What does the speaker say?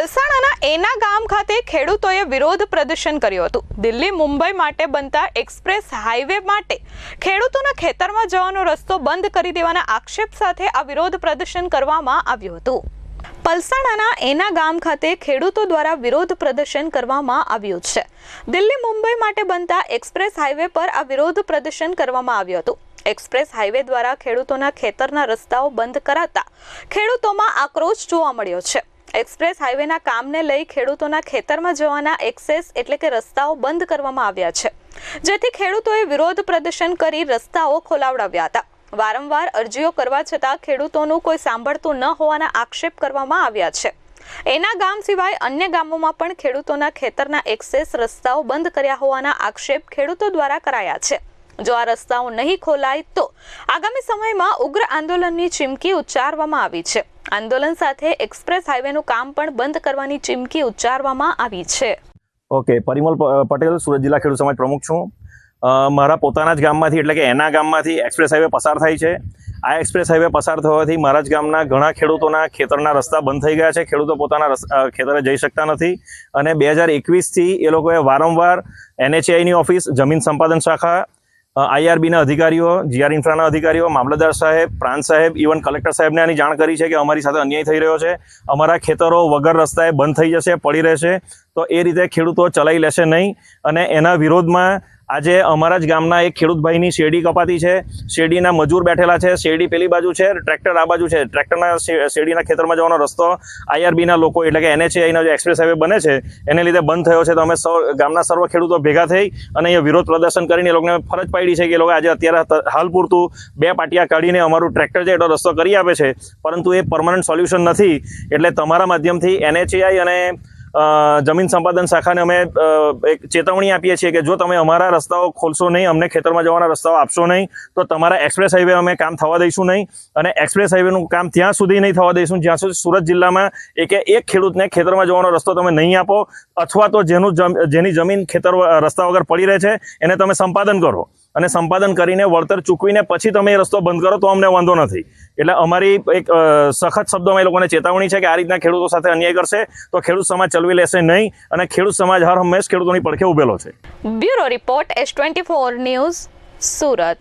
પલસાણાના એના ગામ ખાતે ખેડૂતોએ વિરોધ પ્રદર્શન કર્યું હતું. દિલ્હી, મુંબઈ માટે બનતા એક્સપ્રેસ હાઈવે માટે ખેડૂતોના ખેતરમાં જવાનો રસ્તો બંધ કરી દેવાના આક્ષેપ સાથે આ વિરોધ પ્રદર્શન કરવામાં આવ્યું હતું. પલસાણાના એના ગામ ખાતે ખેડૂતો દ્વારા વિરોધ પ્રદર્શન કરવામાં આવ્યું છે. દિલ્હી, મુંબઈ માટે બનતા એક્સપ્રેસ હાઈવે પર આ વિરોધ પ્રદર્શન કરવામાં આવ્યું હતું. એક્સપ્રેસ હાઈવે દ્વારા ખેડૂતોના ખેતરના રસ્તાઓ બંધ કરાતા ખેડૂતોમાં આક્રોશ જોવા મળ્યો છે. એક્સપ્રેસ હાઈવેના કામને લઈ ખેડૂતોના ખેતરમાં જવાના એક્સેસ એટલે કે રસ્તાઓ બંધ કરવામાં આવ્યા છે. જેથી ખેડૂતોએ વિરોધ પ્રદર્શન કરી રસ્તાઓ ખોલાવડાવ્યા હતા. વારંવાર અરજીઓ કરવા છતાં ખેડૂતોનું કોઈ સાંભળતું ન હોવાના આક્ષેપ કરવામાં આવ્યા છે. એના ગામ સિવાય અન્ય ગામોમાં પણ ખેડૂતોના ખેતરના એક્સેસ રસ્તાઓ બંધ કર્યા હોવાના આક્ષેપ ખેડૂતો દ્વારા કરાયા છે. જો આ રસ્તાઓ નહીં ખોલાય તો આગામી સમયમાં ઉગ્ર આંદોલનની ચીમકી ઉચ્ચારવામાં આવી છે. આંદોલન સાથે એક્સપ્રેસ હાઈવેનું કામ પણ બંધ કરવાની ચીમકી ઉચ્ચારવામાં આવી છે. ઓકે, પરિમલ પટેલ, સુરત જિલ્લા ખેડૂત સમાજ પ્રમુખ છું. મારા પોતાના જ ગામમાંથી, એટલે કે એના ગામમાંથી એક્સપ્રેસ હાઈવે પસાર થાય છે. આ એક્સપ્રેસ હાઈવે પસાર થવાથી મારા જ ગામના ઘણા ખેડૂતોના ખેતરના રસ્તા બંધ થઈ ગયા છે. ખેડૂતો પોતાના ખેતરે જઈ શકતા નથી. અને બે હજાર એકવીસથી એ લોકોએ વારંવાર એનએચઆઈની ઓફિસ, જમીન સંપાદન શાખા આઈઆરબીના અધિકારીઓ જીઆર ઇન્ફ્રાના અધિકારીઓ, મામલતદાર સાહેબ, પ્રાંત સાહેબ ઇવન કલેક્ટર સાહેબને આની જાણ કરી છે કે અમારી સાથે અન્યાય થઈ રહ્યો છે. અમારા ખેતરો વગર રસ્તાએ બંધ થઈ જશે, પડી રહેશે. તો એ રીતે ખેડૂતો ચલાવી લેશે નહીં. અને એના વિરોધમાં આજે અમારા જ ગામના એક ખેડૂતભાઈની શેરડી કપાતી છે. શેરડીના મજૂર બેઠેલા છે. શેરડી પેલી બાજુ છે, ટ્રેક્ટર આ બાજુ છે. ટ્રેક્ટરના શેરડીના ખેતરમાં જવાનો રસ્તો આઈઆરબીના લોકો એટલે કે એનએચએઆઈનો જે એક્સપ્રેસ હાઈવે બને છે, એને લીધે બંધ થયો છે. તો અમે સૌ, ગામના સર્વ ખેડૂતો ભેગા થઈ અને અહીંયા વિરોધ પ્રદર્શન કરીને એ લોકોને ફરજ પાડી છે કે એ લોકો આજે અત્યારે હાલ પૂરતું બે પાટિયા કાઢીને અમારું ટ્રેક્ટર છે એટલો રસ્તો કરી આપે છે. પરંતુ એ પરમનન્ટ સોલ્યુશન નથી. એટલે તમારા માધ્યમથી એનએચએઆઈ અને જમીન સંપાદન શાખાને અમે એક ચેતવણી આપીએ છીએ કે જો તમે અમારા રસ્તાઓ ખોલશો નહીં, અમને ખેતરમાં જવાના રસ્તાઓ આપશો નહીં, તો તમારા એક્સપ્રેસ હાઈવે અમે કામ થવા દઈશું નહીં. અને એક્સપ્રેસ હાઈવેનું કામ ત્યાં સુધી નહીં થવા દઈશું. જ્યાં સુધી સુરત જિલ્લામાં એકે એક ખેડૂતને ખેતરમાં જવાનો રસ્તો તમે નહીં આપો, અથવા તો જેનું જેની જમીન ખેતર રસ્તા વગર પડી રહે છે, એને તમે સંપાદન કરો. અને સંપાદન કરીને વળતર ચૂકવીને પછી તમે એ રસ્તો બંધ કરો તો અમને વાંધો નથી. એટલે અમારી એક સખત શબ્દોમાં એ લોકોને ચેતવણી છે કે આ રીતના ખેડૂતો સાથે અન્યાય કરશે તો ખેડૂત સમાજ ચલવી લેશે નહીં અને ખેડૂત સમાજ હર હંમેશ ખેડૂતોની પડખે ઉભેલો છે. Bureau report S twenty four news Surat.